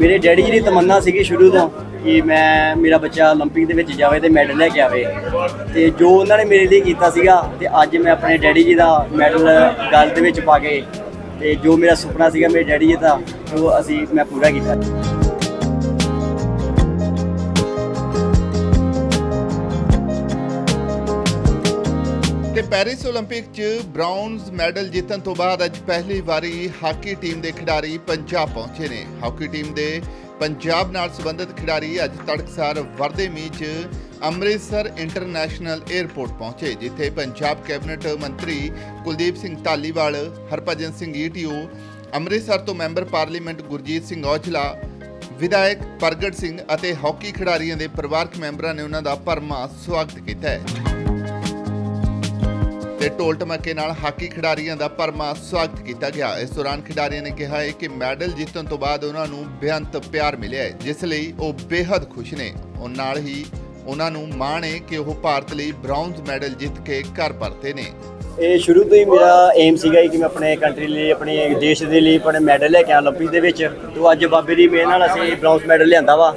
ਮੇਰੇ ਡੈਡੀ ਜੀ ਦੀ ਤਮੰਨਾ ਸੀਗੀ ਸ਼ੁਰੂ ਤੋਂ ਕਿ ਮੈਂ ਮੇਰਾ ਬੱਚਾ 올림픽 ਦੇ ਵਿੱਚ ਜਾਵੇ ਤੇ ਮੈਡਲ ਲੈ ਕੇ ਆਵੇ ਤੇ ਜੋ ਉਹਨਾਂ ਨੇ ਮੇਰੇ ਲਈ ਕੀਤਾ ਸੀਗਾ ਤੇ ਅੱਜ ਮੈਂ ਆਪਣੇ ਡੈਡੀ ਜੀ ਦਾ ਮੈਡਲ ਗਲ ਦੇ ਵਿੱਚ ਪਾ ਕੇ ਤੇ ਜੋ ਮੇਰਾ ਸੁਪਨਾ ਸੀਗਾ ਮੇਰੇ ਡੈਡੀ ਜੀ ਦਾ ਉਹ ਅਸੀਂ ਮੈਂ ਪੂਰਾ ਕੀਤਾ ਪੈਰਿਸ 올림픽 'ਚ ਬ੍ਰਾਊਨਜ਼ ਮੈਡਲ ਜਿੱਤਣ ਤੋਂ ਬਾਅਦ ਅੱਜ ਪਹਿਲੀ ਵਾਰੀ ਹਾਕੀ ਟੀਮ ਦੇ ਖਿਡਾਰੀ ਪੰਜਾਬ ਪਹੁੰਚੇ ਨੇ। ਹਾਕੀ ਟੀਮ ਦੇ ਪੰਜਾਬ ਨਾਲ ਸੰਬੰਧਿਤ ਖਿਡਾਰੀ ਅੱਜ ਤੜਕਸਾਰ ਵਰਦੇ ਮੀਂਹ 'ਚ ਅੰਮ੍ਰਿਤਸਰ ਇੰਟਰਨੈਸ਼ਨਲ 에ਅਰਪੋਰਟ ਪਹੁੰਚੇ, ਜਿੱਥੇ ਪੰਜਾਬ ਕੈਬਨਿਟ ਮੰਤਰੀ ਕੁਲਦੀਪ ਸਿੰਘ ਧਾਲੀਵਾਲ, ਹਰਭਜਨ ਸਿੰਘ ਈਟੀਓ ਅੰਮ੍ਰਿਤਸਰ ਤੋਂ ਮੈਂਬਰ ਪਾਰਲੀਮੈਂਟ ਗੁਰਜੀਤ ਸਿੰਘ ਔਜਲਾ, ਵਿਧਾਇਕ ਪ੍ਰਗਟ ਸਿੰਘ ਅਤੇ ਹਾਕੀ ਖਿਡਾਰੀਆਂ ਦੇ ਪਰਿਵਾਰਕ ਮੈਂਬਰਾਂ ਨੇ ਉਹਨਾਂ ਦਾ ਭਰਮਾ ਸਵਾਗਤ ਕੀਤਾ ਹੈ। ਤੇ ਢੋਲ ਟਮਕੇ ਨਾਲ ਹਾਕੀ ਖਿਡਾਰੀਆਂ ਦਾ ਪਰਮਾ ਸਵਾਗਤ ਕੀਤਾ ਗਿਆ। ਇਸ ਦੌਰਾਨ ਖਿਡਾਰੀਆਂ ਨੇ ਕਿਹਾ ਹੈ ਕਿ ਮੈਡਲ ਜਿੱਤਣ ਤੋਂ ਬਾਅਦ ਉਹਨਾਂ ਨੂੰ ਬੇਅੰਤ ਪਿਆਰ ਮਿਲਿਆ ਹੈ, ਜਿਸ ਲਈ ਉਹ ਬੇਹੱਦ ਖੁਸ਼ ਨੇ। ਉਹ ਨਾਲ ਹੀ ਉਹਨਾਂ ਨੂੰ ਮਾਣ ਹੈ ਕਿ ਉਹ ਭਾਰਤ ਲਈ ਬ੍ਰੌਂਜ਼ ਮੈਡਲ ਜਿੱਤ ਕੇ ਘਰ ਪਰਤੇ ਨੇ। ਇਹ ਸ਼ੁਰੂ ਤੋਂ ਹੀ ਮੇਰਾ ਏਮ ਸੀਗਾ ਕਿ ਮੈਂ ਆਪਣੇ ਕੰਟਰੀ ਲਈ, ਆਪਣੇ ਦੇਸ਼ ਦੇ ਲਈ ਆਪਣੇ ਮੈਡਲ ਲੈ ਕੇ ਆਵਾਂ ਓਲੰਪਿਕ ਦੇ ਵਿੱਚ। ਤੋਂ ਅੱਜ ਬਾਬੇ ਦੀ ਮੇਰੇ ਨਾਲ ਅਸੀਂ ਬ੍ਰੌਂਜ਼ ਮੈਡਲ ਲਿਆਂਦਾ ਵਾ,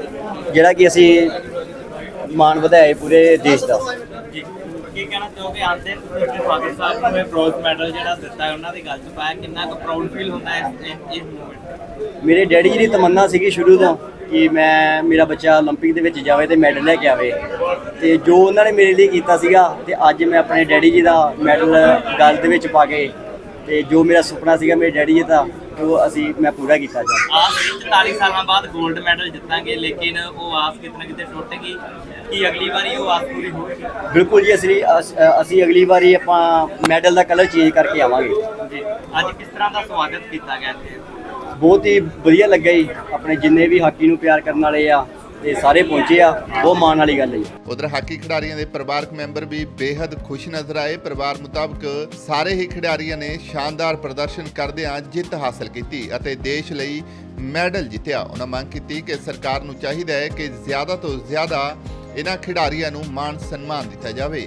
ਜਿਹੜਾ ਕਿ ਅਸੀਂ ਮਾਣ ਵਧਾਇਆ ਪੂਰੇ ਦੇਸ਼ ਦਾ। ਕੀ ਕਹਿਣਾ ਚਾਹੋਗੇ ਆਂਦੇ ਤੁਸੀਂ ਪਾਕਿਸਤਾਨ ਨੂੰ ਇਹ ਬ੍ਰੌਂਜ਼ ਮੈਡਲ ਜਿਹੜਾ ਦਿੱਤਾ ਹੈ ਉਹਨਾਂ ਦੀ ਗੱਲ ਚ ਪਾਇਆ ਕਿੰਨਾ ਕੁ ਪ੍ਰਾਊਡ ਫੀਲ ਹੁੰਦਾ ਹੈ ਇਸ ਇਸ ਮੂਵਮੈਂਟ ਮੇਰੇ ਡੈਡੀ ਜੀ ਦੀ ਤਮੰਨਾ ਸੀਗੀ ਸ਼ੁਰੂ ਤੋਂ ਕਿ ਮੈਂ ਮੇਰਾ ਬੱਚਾ 올림픽 ਦੇ ਵਿੱਚ ਜਾਵੇ ਤੇ ਮੈਡਲ ਲੈ ਕੇ ਆਵੇ ਤੇ ਜੋ ਉਹਨਾਂ ਨੇ ਮੇਰੇ ਲਈ ਕੀਤਾ ਸੀਗਾ ਤੇ ਅੱਜ ਮੈਂ ਆਪਣੇ ਡੈਡੀ ਜੀ ਦਾ ਮੈਡਲ ਗਲ ਦੇ ਵਿੱਚ ਪਾ ਕੇ ਤੇ ਜੋ ਮੇਰਾ ਸੁਪਨਾ ਸੀਗਾ ਮੇਰੇ ਡੈਡੀ ਜੀ ਦਾ ਉਹ ਅਸੀਂ ਮੈਂ ਪੂਰਾ ਕੀਤਾ ਜੀ ਆਸ ਸੀ 44 ਸਾਲਾਂ ਬਾਅਦ 골ਡ ਮੈਡਲ ਜਿੱਤਾਂਗੇ ਲੇਕਿਨ ਉਹ ਆਸ ਕਿਤੇ ਨਾ ਕਿਤੇ ਟੁੱਟ ਗਈ ਕੀ ਅਗਲੀ ਵਾਰੀ ਉਹ ਆਸ ਪੂਰੀ ਹੋਵੇਗੀ ਬਿਲਕੁਲ ਜੀ ਅਸੀਂ ਅਸ- ਅਸੀਂ ਅਗਲੀ ਵਾਰੀ ਆਪਾਂ ਮੈਡਲ ਦਾ ਕਲਰ ਚੇਂਜ ਕਰਕੇ ਆਵਾਂਗੇ। ਜੀ। ਅੱਜ ਕਿਸ ਤਰ੍ਹਾਂ ਦਾ ਸਵਾਗਤ ਕੀਤਾ ਗਿਆ ਇੱਥੇ? ਬਹੁਤ ਹੀ ਵਧੀਆ ਲੱਗਾ ਜੀ ਆਪਣੇ ਜਿੰਨੇ ਵੀ ਹਾਕੀ ਨੂੰ ਪਿਆਰ ਕਰਨ ਵਾਲੇ ਆ ਤੇ ਸਾਰੇ ਪਹੁੰਚੇ ਆ, ਬਹੁਤ ਮਾਣ ਵਾਲੀ ਗੱਲ ਹੈ ਉਧਰ ਹਾਕੀ ਖਿਡਾਰੀਆਂ ਦੇ ਪਰਿਵਾਰਕ ਮੈਂਬਰ ਵੀ ਬੇहद ਖੁਸ਼ ਨਜ਼ਰ ਆਏ। ਪਰਿਵਾਰ ਮੁਤਾਬਕ ਸਾਰੇ ਹੀ ਖਿਡਾਰੀਆਂ ਨੇ ਸ਼ਾਨਦਾਰ ਪ੍ਰਦਰਸ਼ਨ ਕਰਦਿਆਂ ਜਿੱਤ ਹਾਸਲ ਕੀਤੀ ਅਤੇ ਦੇਸ਼ ਲਈ ਮੈਡਲ ਜਿੱਤਿਆ। ਉਹਨਾਂ ਮੰਗ ਕੀਤੀ ਕਿ ਸਰਕਾਰ ਨੂੰ ਚਾਹੀਦਾ ਹੈ ਕਿ ਜ਼ਿਆਦਾ ਤੋਂ ਜ਼ਿਆਦਾ ਇਹਨਾਂ ਖਿਡਾਰੀਆਂ ਨੂੰ ਮਾਣ ਸਨਮਾਨ ਦਿੱਤਾ ਜਾਵੇ।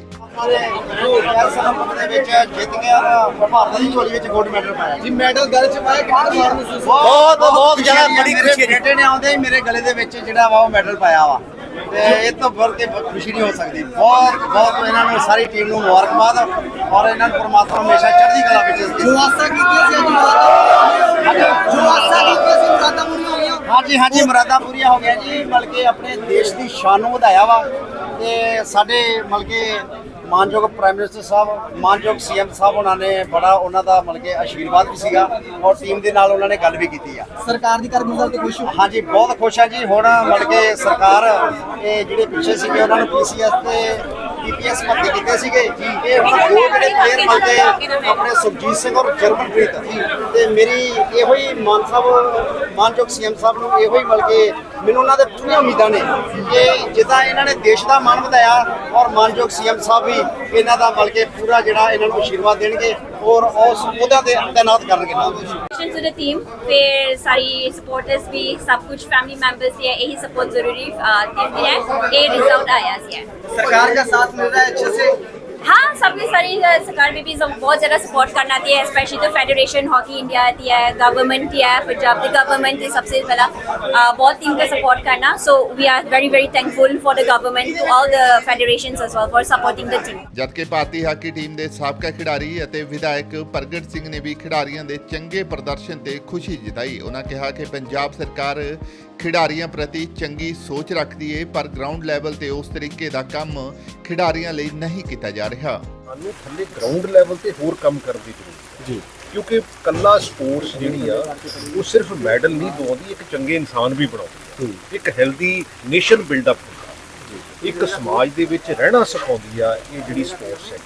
ਦੇ ਵਿੱਚ ਜਿੱਤ ਗਿਆ ਭਾਰਤ ਦੀ ਝੋਲੀ ਵਿੱਚ 골ਡ ਮੈਡਲ ਪਾਇਆ ਜੀ ਮੈਡਲ ਗਲ ਚ ਪਾਇਆ ਕਿੰਨਾ ਮਾਣ ਮਹਿਸੂਸ ਹੋਇਆ? ਬਹੁਤ ਬਹੁਤ ਜ਼ਿਆਦਾ ਬੜੀ ਖੁਸ਼ੀ ਹੈ। ਬੇਟੇ ਨੇ ਆਉਂਦੇ ਹੀ ਮੇਰੇ ਗਲੇ ਦੇ ਵਿੱਚ ਜਿਹੜਾ ਵਾ ਉਹ ਮੈਡਲ ਪਾਇਆ ਵਾ। ਤੇ ਇਹ ਤੋਂ ਵੱਧ ਕੇ ਖੁਸ਼ੀ ਨਹੀਂ ਹੋ ਸਕਦੀ। ਬਹੁਤ ਬਹੁਤ ਇਹਨਾਂ ਨੂੰ ਸਾਰੀ ਟੀਮ ਨੂੰ ਮੁਬਾਰਕਬਾਦ ਔਰ ਇਹਨਾਂ ਨੂੰ ਪ੍ਰਮਾਤਮਾ ਹਮੇਸ਼ਾ ਚੜ੍ਹਦੀ ਕਲਾ ਵਿੱਚ ਜੋ ਆਸਾਂ ਕੀਤੀਆਂ ਸੀ ਅੱਜ ਜੋ ਆਸਾਂ ਸੀ ਮੁਰਾਦਾਂ ਪੂਰੀਆਂ ਹਾਂਜੀ ਹਾਂਜੀ ਮੁਰਾਦਾਂ ਪੂਰੀਆਂ ਹੋ ਗਈਆਂ ਜੀ। ਬਲਕਿ ਆਪਣੇ ਦੇਸ਼ ਦੀ ਸ਼ਾਨ ਨੂੰ ਵਧਾਇਆ ਵਾ। ਤੇ ਸਾਡੇ ਬਲਕਿ ਮਾਨਯੋਗ ਪ੍ਰਾਈਮ ਮਿਨਿਸਟਰ ਸਾਹਿਬ ਮਾਨਯੋਗ ਸੀਐਮ ਸਾਹਿਬ ਉਹਨਾਂ ਨੇ ਬੜਾ ਉਹਨਾਂ ਦਾ ਬਲਕਿ ਆਸ਼ੀਰਵਾਦ ਵੀ ਸੀਗਾ ਔਰ ਟੀਮ ਦੇ ਨਾਲ ਉਹਨਾਂ ਨੇ ਗੱਲ ਵੀ ਕੀਤੀ ਆ। ਸਰਕਾਰ ਦੀ ਕਾਰਗੁਜ਼ਾਰੀ ਤੇ ਖੁਸ਼ ਹੋ। ਹਾਂਜੀ ਬਹੁਤ ਖੁਸ਼ ਹਾਂ ਜੀ। ਹੁਣ ਮੜ ਕੇ ਸਰਕਾਰ ਇਹ ਜਿਹੜੇ ਪਿੱਛੇ ਸੀਗੇ ਉਹਨਾਂ ਨੂੰ ਪੀਸੀਐਸ ਤੇ ਪੀਪੀਐਸ ਭਰਤੀ ਕੀਤੇ ਸੀਗੇ। ਇਹ ਹੁਣ ਦੋ ਜਿਹੜੇ ਪਲੇਅਰ ਮਿਲ ਆਪਣੇ ਸੁਖਜੀਤ ਸਿੰਘ ਔਰ ਜਰਮਨਪ੍ਰੀਤ। ਤੇ ਮੇਰੀ ਇਹੋ ਹੀ ਮਾਨ ਸਾਹਿਬ, ਮਾਨਯੋਗ ਸੀਐਮ ਸਾਹਿਬ ਨੂੰ ਇਹੋ ਹੀ ਮਿਲ ਕੇ ਮੈਨੂੰ ਉਹਨਾਂ ਦੇ ਪੂਰੀਆਂ ਉਮੀਦਾਂ ਨੇ ਕਿ ਜਿੱਦਾਂ ਇਹਨਾਂ ਨੇ ਦੇਸ਼ ਦਾ ਮਾਣ ਵਧਾਇਆ ਔਰ ਮਾਨਯੋਗ ਸੀਐਮ ਸਾਹਿਬ ਵੀ ਇਹਨਾਂ ਦਾ ਮਿਲ ਕੇ ਪੂਰਾ ਜਿਹੜਾ ਇਹਨਾਂ ਨੂੰ ਆਸ਼ੀਰਵਾਦ ਦੇਣਗੇ ਔਰ ਉਸ ਉਹਦਾ ਤੇ ਤਾਇਨਾਤ ਕਰਨਗੇ ਨਾਲ Congratulations to the team फिर सारी सपोर्टर्स भी सब कुछ फैमिली मेंबर्स भी है यही सपोर्ट जरूरी टीम भी है ये रिजल्ट आया सी है सरकार का साथ मिल रहा है अच्छे से हाँ सबने सारी अ, सरकार में भी सब बहुत ज़्यादा सपोर्ट करना चाहिए स्पेशली तो फेडरेशन हॉकी इंडिया आती है गवर्नमेंट की है पंजाब की गवर्नमेंट की सबसे पहला अ, बहुत टीम का सपोर्ट करना so we are very very thankful for the government to all the federations as well for supporting the team ਜਦਕਿ ਭਾਰਤੀ ਹਾਕੀ ਟੀਮ ਦੇ ਸਾਬਕਾ ਖਿਡਾਰੀ ਅਤੇ ਵਿਧਾਇਕ ਪ੍ਰਗਟ ਸਿੰਘ ਨੇ ਵੀ ਖਿਡਾਰੀਆਂ ਦੇ ਚੰਗੇ ਪ੍ਰਦਰਸ਼ਨ ਤੇ ਖੁਸ਼ੀ ਜਤਾਈ ਉਹਨਾਂ ਕਿਹਾ ਕਿ ਪੰਜਾਬ ਸਰਕਾਰ ਖਿਡਾਰੀਆਂ ਪ੍ਰਤੀ ਚੰਗੀ ਸੋਚ ਰੱਖਦੀ ਏ ਪਰ ਗਰਾਊਂਡ ਲੈਵਲ ਤੇ ਉਸ ਤਰੀਕੇ ਦਾ ਕੰਮ ਖਿਡਾਰੀਆਂ ਲਈ ਨਹੀਂ ਕੀਤਾ ਜਾ ਰਿਹਾ। ਸਾਨੂੰ ਥੱਲੇ ਗਰਾਊਂਡ ਲੈਵਲ ਤੇ ਹੋਰ ਕੰਮ ਕਰਨ ਦੀ ਜ਼ਰੂਰਤ ਹੈ। ਜੀ। ਕਿਉਂਕਿ ਕੱਲਾ ਸਪੋਰਟਸ ਜਿਹੜੀ ਆ ਉਹ ਸਿਰਫ ਮੈਡਲ ਨਹੀਂ ਦਵਾਉਂਦੀ ਇੱਕ ਚੰਗੇ ਇਨਸਾਨ ਵੀ ਬਣਾਉਂਦੀ ਹੈ। ਇੱਕ ਹੈਲਦੀ ਨੇਸ਼ਨ ਬਿਲਡ ਅਪ ਇੱਕ ਸਮਾਜ ਦੇ ਵਿੱਚ ਰਹਿਣਾ ਸਿਖਾਉਂਦੀ ਆ, ਇਹ ਜਿਹੜੀ ਸਪੋਰਟਸ ਹੈ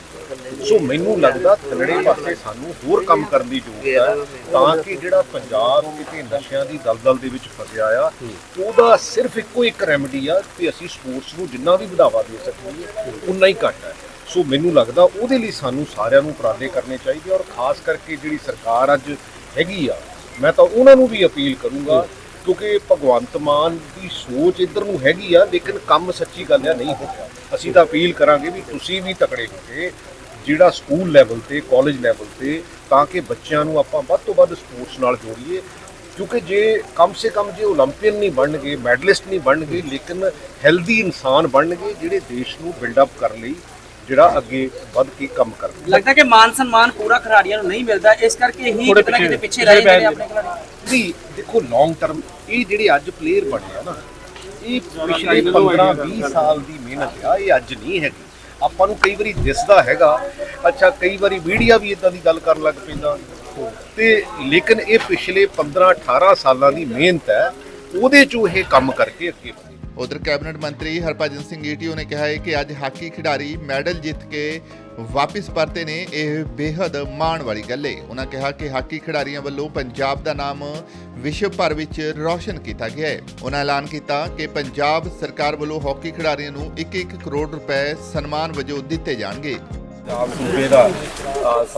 ਸੋ ਮੈਨੂੰ ਲੱਗਦਾ ਥੱਲੜੇ ਪਾਸੇ ਸਾਨੂੰ ਹੋਰ ਕੰਮ ਕਰਨ ਦੀ ਜ਼ਰੂਰਤ ਹੈ, ਤਾਂ ਕਿ ਜਿਹੜਾ ਪੰਜਾਬ ਕਿਤੇ ਨਸ਼ਿਆਂ ਦੀ ਦਲਦਲ ਦੇ ਵਿੱਚ ਫਸਿਆ ਆ, ਉਹਦਾ ਸਿਰਫ ਇੱਕੋ ਇੱਕ ਰੈਮਡੀ ਆ ਕਿ ਅਸੀਂ ਸਪੋਰਟਸ ਨੂੰ ਜਿੰਨਾ ਵੀ ਵਧਾਵਾ ਦੇ ਸਕੀਏ, ਉਨਾ ਹੀ ਘੱਟ ਹੈ। ਸੋ ਮੈਨੂੰ ਲੱਗਦਾ ਉਹਦੇ ਲਈ ਸਾਨੂੰ ਸਾਰਿਆਂ ਨੂੰ ਉਪਰਾਲੇ ਕਰਨੇ ਚਾਹੀਦੇ ਔਰ ਖਾਸ ਕਰਕੇ ਜਿਹੜੀ ਸਰਕਾਰ ਅੱਜ ਹੈਗੀ ਆ, ਮੈਂ ਤਾਂ ਉਹਨਾਂ ਨੂੰ ਵੀ ਅਪੀਲ ਕਰੂੰਗਾ ਕਿਉਂਕਿ ਭਗਵੰਤ ਮਾਨ ਦੀ ਸੋਚ ਇੱਧਰ ਨੂੰ ਹੈਗੀ ਆ ਲੇਕਿਨ ਕੰਮ ਸੱਚੀ ਗੱਲ ਆ ਨਹੀਂ ਹੋ ਰਿਹਾ ਅਸੀਂ ਤਾਂ ਅਪੀਲ ਕਰਾਂਗੇ ਵੀ ਤੁਸੀਂ ਵੀ ਤਕੜੇ ਹੋ ਕੇ ਜਿਹੜਾ ਸਕੂਲ ਲੈਵਲ ਤੇ ਕਾਲਜ ਲੈਵਲ ਤੇ ਤਾਂ ਕਿ ਬੱਚਿਆਂ ਨੂੰ ਆਪਾਂ ਵੱਧ ਤੋਂ ਵੱਧ ਸਪੋਰਟਸ ਨਾਲ ਜੋੜੀਏ ਕਿਉਂਕਿ ਜੇ ਕਮ ਸੇ ਕਮ ਜੇ 올림픽 ਨਹੀਂ ਬਣਨਗੇ ਮੈਡਲਿਸਟ ਨਹੀਂ ਬਣਨਗੇ ਲੇਕਿਨ ਹੈਲਦੀ ਇਨਸਾਨ ਬਣਨਗੇ ਜਿਹੜੇ ਦੇਸ਼ ਨੂੰ ਬਿਲਡ ਅਪ ਕਰਨ ਲਈ ਜਿਹੜਾ ਅੱਗੇ ਵੱਧ ਕੇ ਕੰਮ ਕਰਨਗੇ ਲੱਗਦਾ ਕਿ ਮਾਨ ਸਨਮਾਨ ਪੂਰਾ ਖਿਡਾਰੀਆਂ ਨੂੰ ਨਹੀਂ ਮਿਲਦਾ ਇਸ ਕਰਕੇ ਹੀ ਕਿਤੇ ਨਾ ਕਿਤੇ ਪਿੱਛੇ ਰਹਿ ਜਾਂਦੇ ਨੇ ਆਪਣੇ ਖਿਡਾਰੀ ਨਹੀਂ ਦੇਖੋ ਲੌਂਗ ਟਰਮ ਇਹ ਜਿਹੜੇ ਅੱਜ ਪਲੇਅਰ ਬਣੇ ਆ ਨਾ, ਇਹ ਪਿਛਲੇ 15 20 ਸਾਲ ਦੀ ਮਿਹਨਤ ਆ, ਇਹ ਅੱਜ ਨਹੀਂ ਹੈਗੀ। ਆਪਾਂ ਨੂੰ ਕਈ ਵਾਰੀ ਦਿਸਦਾ ਹੈਗਾ, ਅੱਛਾ, ਕਈ ਵਾਰੀ ਮੀਡੀਆ ਵੀ ਇਦਾਂ ਦੀ ਗੱਲ ਕਰਨ ਲੱਗ ਪੈਂਦਾ। ਤੇ ਲੇਕਿਨ ਇਹ ਪਿਛਲੇ 15 18 ਸਾਲਾਂ ਦੀ ਮਿਹਨਤ ਹੈ, ਉਹਦੇ ਚੋਂ ਇਹ ਕੰਮ ਕਰਕੇ ਅੱਗੇ ਵਧੇ। ਉਧਰ ਕੈਬਨਿਟ ਮੰਤਰੀ ਹਰਭਜਨ ਸਿੰਘ ਈਟੀਓ ਨੇ ਕਿਹਾ ਹੈ ਕਿ ਅੱਜ ਹਾਕੀ ਖਿਡਾਰੀ ਮੈਡਲ ਜਿੱਤ ਕੇ ਵਾਪਸ ਪਰਤੇ ਨੇ, ਇਹ ਬੇहद ਮਾਣ ਵਾਲੀ ਗੱਲ ਹੈ ਉਹਨਾਂ ਕਿਹਾ ਕਿ ਹਾਕੀ ਖਿਡਾਰੀਆਂ ਵੱਲੋਂ ਪੰਜਾਬ ਦਾ ਨਾਮ ਵਿਸ਼ਵ ਭਰ ਵਿੱਚ ਰੌਸ਼ਨ ਕੀਤਾ ਗਿਆ ਹੈ ਉਹਨਾਂ ਐਲਾਨ ਕੀਤਾ ਕਿ ਪੰਜਾਬ ਸਰਕਾਰ ਵੱਲੋਂ ਹਾਕੀ ਖਿਡਾਰੀਆਂ ਨੂੰ 1-1 ਕਰੋੜ ਰੁਪਏ ਸਨਮਾਨ ਵਜੋਂ ਦਿੱਤੇ ਜਾਣਗੇ। ਆਪ ਸੂਬੇ ਦਾ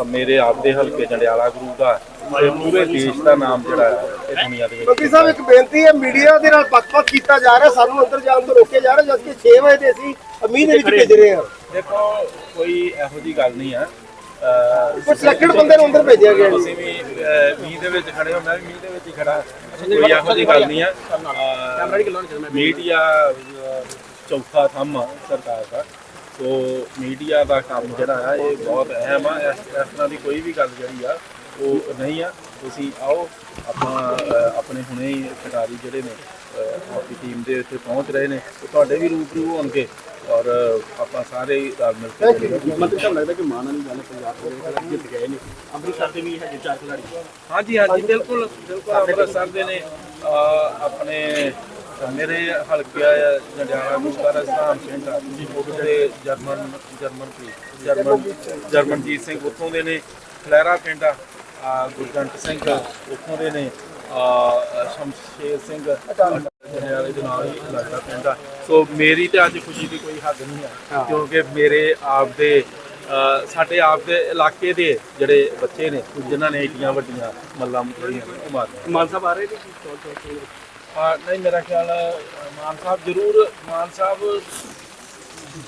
ਮੇਰੇ ਆਪਦੇ ਹਲਕੇ ਜੰਡਿਆਲਾ ਗੁਰੂ ਦਾ ਪੂਰੇ ਦੇਸ਼ ਦਾ ਨਾਮ ਜਿਹੜਾ ਹੈ ਇਹ ਦੁਨੀਆ ਦੇ ਵਿੱਚ ਮੰਤਰੀ ਸਾਹਿਬ ਇੱਕ ਬੇਨਤੀ ਹੈ ਮੀਡੀਆ ਦੇ ਨਾਲ ਪੱਖ-ਪੱਖ ਕੀਤਾ ਜਾ ਰਿਹਾ ਸਾਨੂੰ ਅੰਦਰ ਜਾਣ ਤੋਂ ਰੋਕਿਆ ਜਾ ਰਿਹਾ ਜਦਕਿ 6 ਵਜੇ ਤੇ ਅਸੀਂ ਅਮੀਰ ਦੇ ਵਿੱਚ ਭੇਜ ਰਹੇ ਹਾਂ। ਦੇਖੋ ਕੋਈ ਇਹੋ ਜੀ ਗੱਲ ਨਹੀਂ ਅਹ ਪਰ ਸਿਲੈਕਟਡ ਬੰਦੇ ਨੂੰ ਅੰਦਰ ਭੇਜਿਆ ਗਿਆ ਤੁਸੀਂ ਵੀ ਮੀਂਹ ਦੇ ਵਿੱਚ ਖੜੇ ਹੋ ਮੈਂ ਵੀ ਮੀਂਹ ਦੇ ਵਿੱਚ ਹੀ ਖੜਾ ਕੋਈ ਇਹੋ ਜੀ ਗੱਲ ਨਹੀਂ ਹੈ। ਅਹ, ਮੀਡੀਆ ਅਹ, ਚੌਥਾ ਥੰਮ ਆ ਸਰਕਾਰ ਦਾ। ਸੋ ਮੀਡੀਆ ਦਾ ਕੰਮ ਜਿਹੜਾ ਆ ਇਹ ਬਹੁਤ ਅਹਿਮ ਆ। ਇਸ ਤਰ੍ਹਾਂ ਦੀ ਕੋਈ ਵੀ ਗੱਲ ਜਿਹੜੀ ਆ ਉਹ ਨਹੀਂ ਆ। ਤੁਸੀਂ ਆਓ ਆਪਾਂ ਆਪਣੇ ਹੁਣੇ ਹੀ ਖਿਡਾਰੀ ਜਿਹੜੇ ਨੇ ਆਪਣੀ ਟੀਮ ਦੇ ਇੱਥੇ ਪਹੁੰਚ ਰਹੇ ਨੇ ਉਹ ਤੁਹਾਡੇ ਵੀ ਰੂਬਰੂ ਹੋਣਗੇ ਔਰ ਆਪਾਂ ਸਾਰੇ ਹੀ ਰਲ ਮਿਲ ਕੇ ਮੰਤਰੀ ਸਾਹਿਬ ਲੱਗਦਾ ਕਿ ਮਾਨ ਵਾਲੀ ਗੱਲ ਪੰਜਾਬ ਦੇ ਜਿੱਤ ਗਏ ਨੇ? ਅੰਮ੍ਰਿਤਸਰ ਦੇ ਵੀ ਹੈਗੇ ਚਾਰ ਖਿਡਾਰੀ। ਹਾਂਜੀ ਹਾਂਜੀ ਬਿਲਕੁਲ ਬਿਲਕੁਲ ਅੰਮ੍ਰਿਤਸਰ ਦੇ ਨੇ। ਆਪਣੇ ਮੇਰੇ ਹਲਕੇ ਆ ਜੰਡਿਆਲਾ ਰਸਤਾਨ ਪਿੰਡ ਆ ਜੀ ਤੇ ਜਰਮਨ ਜਰਮਨ ਜਰਮਨ ਜਰਮਨਜੀਤ ਸਿੰਘ ਉੱਥੋਂ ਦੇ ਨੇ। ਖਲੈਰਾ ਪਿੰਡ ਆ ਗੁਰਜੰਟ ਸਿੰਘ ਉੱਥੋਂ ਦੇ ਨੇ। ਸ਼ਮਸ਼ੇਰ ਸਿੰਘ ਜੰਡਿਆਲੇ ਦੇ ਨਾਲ ਹੀ ਲੱਗਦਾ ਪਿੰਡ ਆ। ਸੋ ਮੇਰੀ ਤੇ ਅੱਜ ਖੁਸ਼ੀ ਦੀ ਕੋਈ ਹੱਦ ਨਹੀਂ ਹੈ। ਕਿਉਂਕਿ ਮੇਰੇ ਆਪ ਦੇ ਸਾਡੇ ਆਪ ਦੇ ਇਲਾਕੇ ਦੇ ਜਿਹੜੇ ਬੱਚੇ ਨੇ ਜਿਨ੍ਹਾਂ ਨੇ ਏਡੀਆਂ ਵੱਡੀਆਂ ਮੱਲਾਂ ਉਹ ਮਾਰੀਆਂ ਮਾਨ ਸਾਹਿਬ ਆ ਰਹੇ ਨੇ ਕੀ ਆ ਨਹੀਂ ਮੇਰਾ ਖਿਆਲ ਮਾਨ ਸਾਹਿਬ ਜ਼ਰੂਰ ਮਾਨ ਸਾਹਿਬ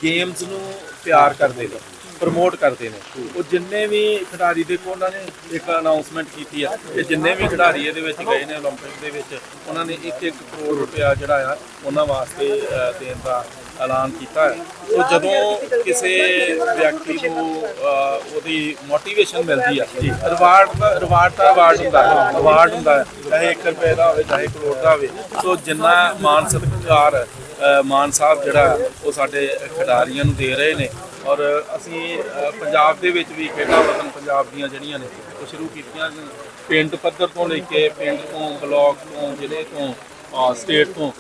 ਗੇਮਸ ਨੂੰ ਪਿਆਰ ਕਰਦੇ ਨੇ। ਪ੍ਰਮੋਟ ਕਰਦੇ ਨੇ ਉਹ ਜਿੰਨੇ ਵੀ ਖਿਡਾਰੀ ਦੇਖੋ ਉਹਨਾਂ ਨੇ ਇੱਕ ਅਨਾਉਂਸਮੈਂਟ ਕੀਤੀ ਆ ਕਿ ਜਿੰਨੇ ਵੀ ਖਿਡਾਰੀ ਇਹਦੇ ਵਿੱਚ ਗਏ ਨੇ 올림픽 ਦੇ ਵਿੱਚ ਉਹਨਾਂ ਨੇ 1-1 ਕਰੋੜ ਰੁਪਇਆ ਜਿਹੜਾ ਆ ਉਹਨਾਂ ਵਾਸਤੇ ਅ, ਦੇਣ ਦਾ ਐਲਾਨ ਕੀਤਾ ਹੈ ਉਹ ਜਦੋਂ ਕਿਸੇ ਵਿਅਕਤੀ ਨੂੰ ਅ, ਉਹਦੀ ਮੋਟੀਵੇਸ਼ਨ ਮਿਲਦੀ ਆ ਰਿਵਾਰਡ ਦਾ ਰਿਵਾਰਡ ਦਾ ਰਿਵਾਰਡ ਹੁੰਦਾ ਹੈ ਰਿਵਾਰਡ ਹੁੰਦਾ ਹੈ ਚਾਹੇ 1 ਰੁਪਏ ਦਾ ਹੋਵੇ ਚਾਹੇ ਕਰੋੜ ਦਾ ਹੋਵੇ ਸੋ ਜਿੰਨਾ ਮਾਨ ਸਤਿਕਾਰ ਅ, ਮਾਨ ਸਾਹਿਬ ਜਿਹੜਾ ਉਹ ਸਾਡੇ ਖਿਡਾਰੀਆਂ ਨੂੰ ਦੇ ਰਹੇ ਨੇ ਔਰ ਅਸੀਂ ਪੰਜਾਬ ਦੇ ਵਿੱਚ ਵੀ ਖੇਡਾਂ ਵਤਨ ਪੰਜਾਬ ਦੀਆਂ ਜਿਹੜੀਆਂ ਨੇ ਉਹ ਸ਼ੁਰੂ ਕੀਤੀਆਂ। ਪਿੰਡ ਪੱਧਰ ਤੋਂ ਲੈ ਕੇ ਪਿੰਡ ਤੋਂ ਬਲਾਕ ਤੋਂ ਜ਼ਿਲ੍ਹੇ ਤੋਂ ਸਟੇਟ ਤੋਂ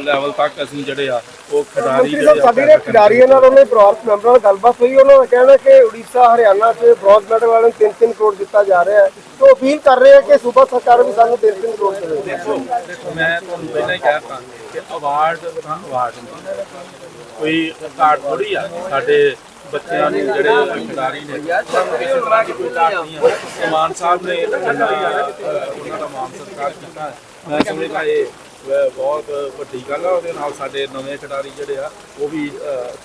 ਲੈਵਲ ਤੱਕ ਅਸੀਂ ਜਿਹੜੇ ਆ ਉਹ ਖਿਡਾਰੀ ਜਿਹੜੇ ਆ ਸਾਡੀ ਨੇ ਖਿਡਾਰੀਆਂ ਨਾਲ ਉਹਨੇ ਪਰਿਵਾਰਕ ਮੈਂਬਰਾਂ ਨਾਲ ਗੱਲਬਾਤ ਹੋਈ ਉਹਨਾਂ ਦਾ ਕਹਿਣਾ ਕਿ ਉੜੀਸਾ ਹਰਿਆਣਾ 'ਚ ਬ੍ਰੌਂਜ਼ ਮੈਡਲ ਵਾਲਿਆਂ ਨੂੰ 3-3 ਕਰੋੜ ਦਿੱਤਾ ਜਾ ਰਿਹਾ ਹੈ। ਤੇ ਉਹ ਅਪੀਲ ਕਰ ਰਹੇ ਆ ਕਿ ਸੂਬਾ ਸਰਕਾਰ ਵੀ ਸਾਨੂੰ 3-3 ਕਰੋੜ ਦੇਵੇ ਦੇਖੋ ਮੈਂ ਤੁਹਾਨੂੰ ਪਹਿਲਾਂ ਹੀ ਕਹਿਤਾ ਕਿ ਅਵਾਰਡ ਤਾਂ ਅਵਾਰਡ ਕੋਈ ਕਾਰਡ ਥੋੜੀ ਆ ਸਾਡੇ ਬੱਚਿਆਂ ਨੂੰ ਜਿਹੜੇ ਖਿਡਾਰੀ ਨੇ ਉਹਨਾਂ ਨੂੰ ਕਿਸੇ ਤਰ੍ਹਾਂ ਦੀ ਕੋਈ ਕਾਰਡ ਨਹੀਂ ਆ ਤੇ ਮਾਨ ਸਾਹਿਬ ਨੇ ਜਿੰਨਾ, ਅਹ, ਉਹਨਾਂ ਦਾ ਮਾਨ ਸਤਿਕਾਰ ਕੀਤਾ ਹੈ, ਮੈਂ ਸਮਝਦਾ ਇਹ ਅਹ, ਬਹੁਤ ਵੱਡੀ ਗੱਲ ਆ ਉਹਦੇ ਨਾਲ ਸਾਡੇ ਨਵੇਂ ਖਿਡਾਰੀ ਜਿਹੜੇ ਆ ਉਹ ਵੀ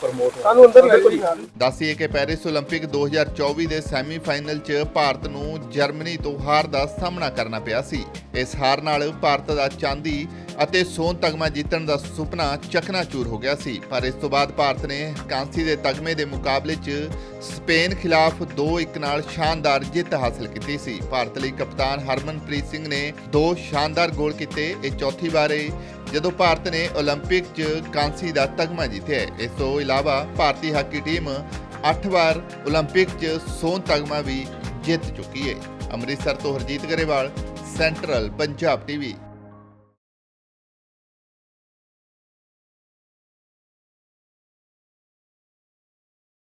ਪ੍ਰਮੋਟ ਹੋ ਸਾਨੂੰ ਅੰਦਰ ਬਿਲਕੁਲ ਨਹੀਂ ਆਉਣ। ਦੱਸੀਏ ਕਿ ਪੈਰਿਸ 올림픽 2024 ਦੇ ਸੈਮੀਫਾਈਨਲ 'ਚ ਭਾਰਤ ਨੂੰ ਜਰਮਨੀ ਤੋਂ ਹਾਰ ਦਾ ਸਾਹਮਣਾ ਕਰਨਾ ਪਿਆ ਸੀ ਇਸ ਹਾਰ ਨਾਲ ਭਾਰਤ ਦਾ ਚਾਂਦੀ ਅਤੇ ਸੋਨ ਤਗਮਾ ਜਿੱਤਣ ਦਾ ਸੁਪਨਾ ਚਕਨਾਚੂਰ ਹੋ ਗਿਆ ਸੀ ਪਰ ਇਸ ਤੋਂ ਬਾਅਦ ਭਾਰਤ ਨੇ ਕਾਂਸੀ ਦੇ ਤਗਮੇ ਦੇ ਮੁਕਾਬਲੇ 'ਚ ਸਪੇਨ ਖਿਲਾਫ 2-1 ਨਾਲ ਸ਼ਾਨਦਾਰ ਜਿੱਤ ਹਾਸਲ ਕੀਤੀ ਸੀ ਭਾਰਤ ਲਈ ਕਪਤਾਨ ਹਰਮਨਪ੍ਰੀਤ ਸਿੰਘ ਨੇ ਦੋ ਸ਼ਾਨਦਾਰ ਗੋਲ ਕੀਤੇ ਇਹ ਚੌਥੀ ਵਾਰ ਹੈ ਜਦੋਂ ਭਾਰਤ ਨੇ 올림픽 'ਚ ਕਾਂਸੀ ਦਾ ਤਗਮਾ ਜਿੱਤਿਆ ਹੈ। ਇਸ ਤੋਂ ਇਲਾਵਾ ਭਾਰਤੀ ਹਾਕੀ ਟੀਮ 8 ਵਾਰ 올림픽 'ਚ ਸੋਨ ਤਗਮਾ ਵੀ ਜਿੱਤ ਚੁੱਕੀ ਹੈ ਅੰਮ੍ਰਿਤਸਰ ਤੋਂ ਹਰਜੀਤ ਗਰੇਵਾਲ ਸੈਂਟਰਲ ਪੰਜਾਬ ਟੀਵੀ